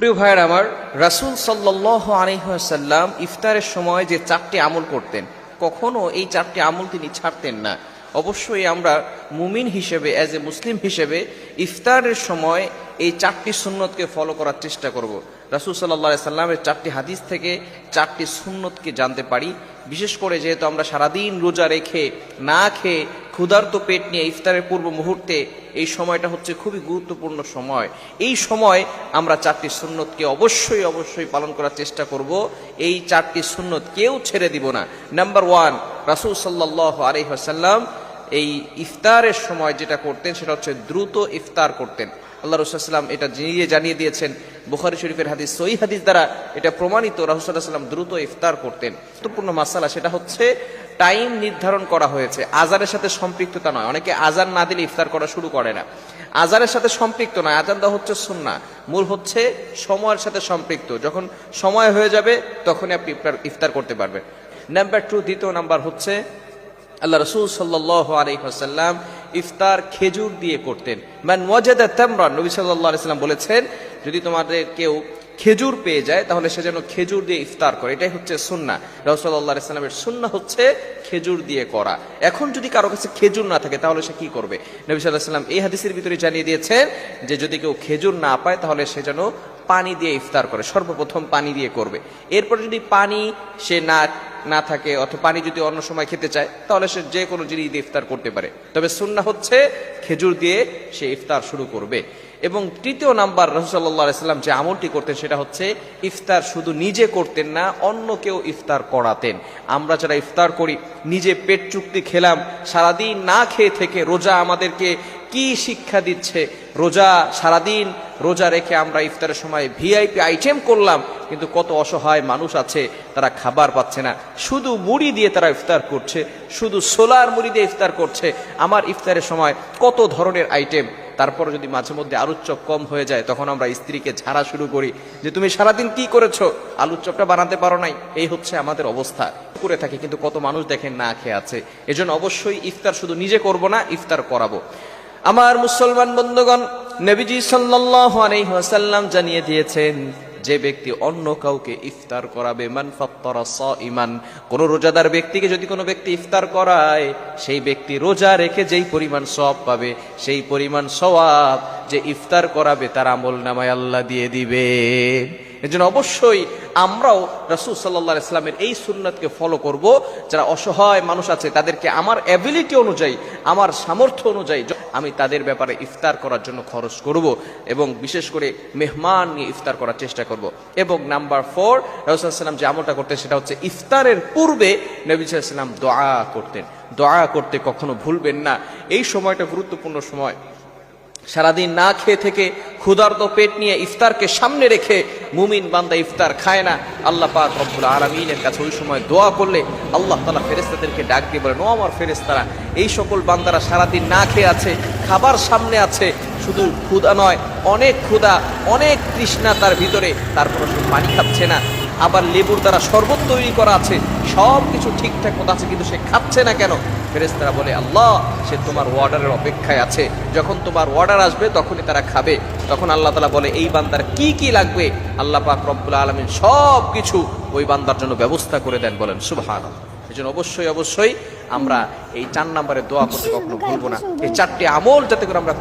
প্রিয় ভাইয়ের, আমার রাসুল সাল্লাহ আলহাসাল্লাম ইফতারের সময় যে চারটি আমল করতেন, কখনো এই চারটি আমল তিনি ছাড়তেন না। অবশ্যই আমরা মুমিন হিসেবে অ্যাজ এ মুসলিম হিসেবে, ইফতারের সময় এই চারটি সুন্নতকে ফলো করার চেষ্টা করব। রাসুল সাল্লাহ সাল্লামের চারটি হাদিস থেকে চারটি সুন্নতকে জানতে পারি। বিশেষ করে যেহেতু আমরা সারাদিন রোজা রেখে না খেয়ে ক্ষুধার্ত পেট নিয়ে ইফতারের পূর্ব মুহূর্তে এই সময়টা হচ্ছে খুবই গুরুত্বপূর্ণ সময়। এই সময় আমরা চারটি সুন্নতকে অবশ্যই অবশ্যই পালন করার চেষ্টা করব। এই চারটি সুন্নত কেউ ছেড়ে দিব না। নাম্বার ওয়ান রাসুল সাল্লাহ আলহাসাল্লাম এই ইফতারের সময় যেটা করতেন সেটা হচ্ছে দ্রুত ইফতার করতেন। আল্লাহ রসুলাম এটা নিজে জানিয়ে দিয়েছেন। বুখারি শরীফের হাদিস সই হাদিস দ্বারা এটা প্রমাণিত রাহুসাল্লাম দ্রুত ইফতার করতেন। গুরুত্বপূর্ণ মাসালা সেটা হচ্ছে টাইম নির্ধারণ করা হয়েছে। আজানের সাথে সম্পৃক্ততা নয়। অনেকে আজান না দিলে ইফতার করা শুরু করে না। আজানের সাথে সম্পৃক্ত নয়। আজান দেওয়া হচ্ছে সুন্না মূল হচ্ছে সময়ের সাথে সম্পৃক্ত। যখন সময় হয়ে যাবে, তখনই আপনি ইফতার করতে পারবেন। নাম্বার টু দ্বিতীয় নাম্বার হচ্ছে, আল্লাহ রসুল সাল্লাহ ইফতার খেজুর দিয়ে করতেন। মান নবী সাল্লাহ আলাইসাল্লাম বলেছেন, যদি তোমাদের কেউ খেজুর পেয়ে যায়, তাহলে সে যেন খেজুর দিয়ে ইফতার করে। এটাই হচ্ছে সুন্না রসল্লাহ ইসলামের সুন্না হচ্ছে খেজুর দিয়ে করা। এখন যদি কারও কাছে খেজুর না থাকে, তাহলে সে কি করবে? নবী সাল্লাহ সাল্লাম এই হাদিসের ভিতরে জানিয়ে দিয়েছেন যে, যদি কেউ খেজুর না পায়, তাহলে সে যেন পানি দিয়ে ইফতার করে। সর্বপ্রথম পানি দিয়ে করবে। এরপর যদি পানি সে না না থাকে, অথবা পানি যদি অন্য সময় খেতে চায়, তাহলে সে যে কোনো জিনিস দিয়ে ইফতার করতে পারে। তবে সুন্না হচ্ছে খেজুর দিয়ে সে ইফতার শুরু করবে। এবং তৃতীয় নাম্বার রসুল্লাহ সাল্লাম যে আমলটি করতেন সেটা হচ্ছে, ইফতার শুধু নিজে করতেন না, অন্য কেউ ইফতার করাতেন। আমরা যারা ইফতার করি, নিজে পেট চুক্তি খেলাম, সারাদিন না খেয়ে থেকে রোজা আমাদেরকে কি শিক্ষা দিচ্ছে? রোজা সারাদিন রোজা রেখে আমরা ইফতারের সময় ভিআইপি আইটেম করলাম, কিন্তু কত অসহায় মানুষ আছে, তারা খাবার পাচ্ছে না। শুধু মুড়ি দিয়ে তারা ইফতার করছে, শুধু সোলার মুড়ি দিয়ে ইফতার করছে। আমার ইফতারের সময় কত ধরনের আইটেম তারপর যদি মাঝে মধ্যে আলুর চপ কম হয়ে যায়, তখন আমরা স্ত্রীকে ঝাড়া শুরু করি যে, তুমি সারাদিন কি করেছ? আলুর চপটা বানাতে পারো নাই। এই হচ্ছে আমাদের অবস্থা। করে থাকে, কিন্তু কত মানুষ দেখেন না খেয়ে আছে। এজন্য অবশ্যই ইফতার শুধু নিজে করব না, ইফতার করাবো। আমার মুসলমান বন্ধুগণ, নবীজি সাল্লাহ আলাইহি ওয়াসাল্লাম জানিয়ে দিয়েছেন যে ব্যক্তি অন্য কাউকে ইফতার করাবে, মান স ইমান কোন রোজাদার ব্যক্তিকে যদি কোনো ব্যক্তি ইফতার করায়, সেই ব্যক্তি রোজা রেখে যেই পরিমাণ সব পাবে, সেই পরিমাণ সওয়াব যে ইফতার করাবে, তার আমল নামায় আল্লাহ দিয়ে দিবে। এজন্য অবশ্যই আমরাও রাসূল আলাইহি ইসলামের এই সুন্নাতকে ফলো করব। যারা অসহায় মানুষ আছে, তাদেরকে আমার অ্যাবিলিটি অনুযায়ী, আমার সামর্থ্য অনুযায়ী আমি তাদের ব্যাপারে ইফতার করার জন্য খরচ করব এবং বিশেষ করে মেহমান নিয়ে ইফতার করার চেষ্টা করব। এবং নাম্বার ফোর রসুলাম যে আমলটা করতেন সেটা হচ্ছে ইফতারের পূর্বে নবী সাল্লাম দোয়া করতেন। দোয়া করতে কখনো ভুলবেন না। এই সময়টা গুরুত্বপূর্ণ সময়। সারাদিন না খেয়ে থেকে ক্ষুধার্ত পেট নিয়ে ইফতারকে সামনে রেখে মুমিন বান্দা ইফতার খায় না। আল্লাহ পাক রব্বুল আলমিনের কাছে ওই সময় দোয়া করলে আল্লাহ তালা ফেরেস্তাদেরকে ডাক দিয়ে বলে, নো আমার ফেরেস্তারা এই সকল বান্দারা সারাদিন না খেয়ে আছে, খাবার সামনে আছে, শুধু ক্ষুধা নয়, অনেক ক্ষুধা, অনেক তৃষ্ণা তার ভিতরে তারপর সে পানি খাচ্ছে না। আবার লেবুর দ্বারা শরবত তৈরি করা আছে সব কিছু ঠিকঠাক মতো আছে, কিন্তু সে খাচ্ছে না কেন? ফেরেস্তারা বলে, আল্লাহ, সে তোমার ওয়ার্ডারের অপেক্ষায় আছে। যখন তোমার ওয়ার্ডার আসবে, তখনই তারা খাবে। তখন আল্লাহ তালা বলে, এই বান্দার কি কি লাগবে? আল্লাহ পাক রব্বুল আলমিন সব কিছু ওই বান্দার জন্য ব্যবস্থা করে দেন বলেন সুভান এই জন্য অবশ্যই অবশ্যই আমরা এই চার নাম্বারে দোয়া করতে কখনো ভুলবো না। এই চারটি আমল যাতে করে আমরা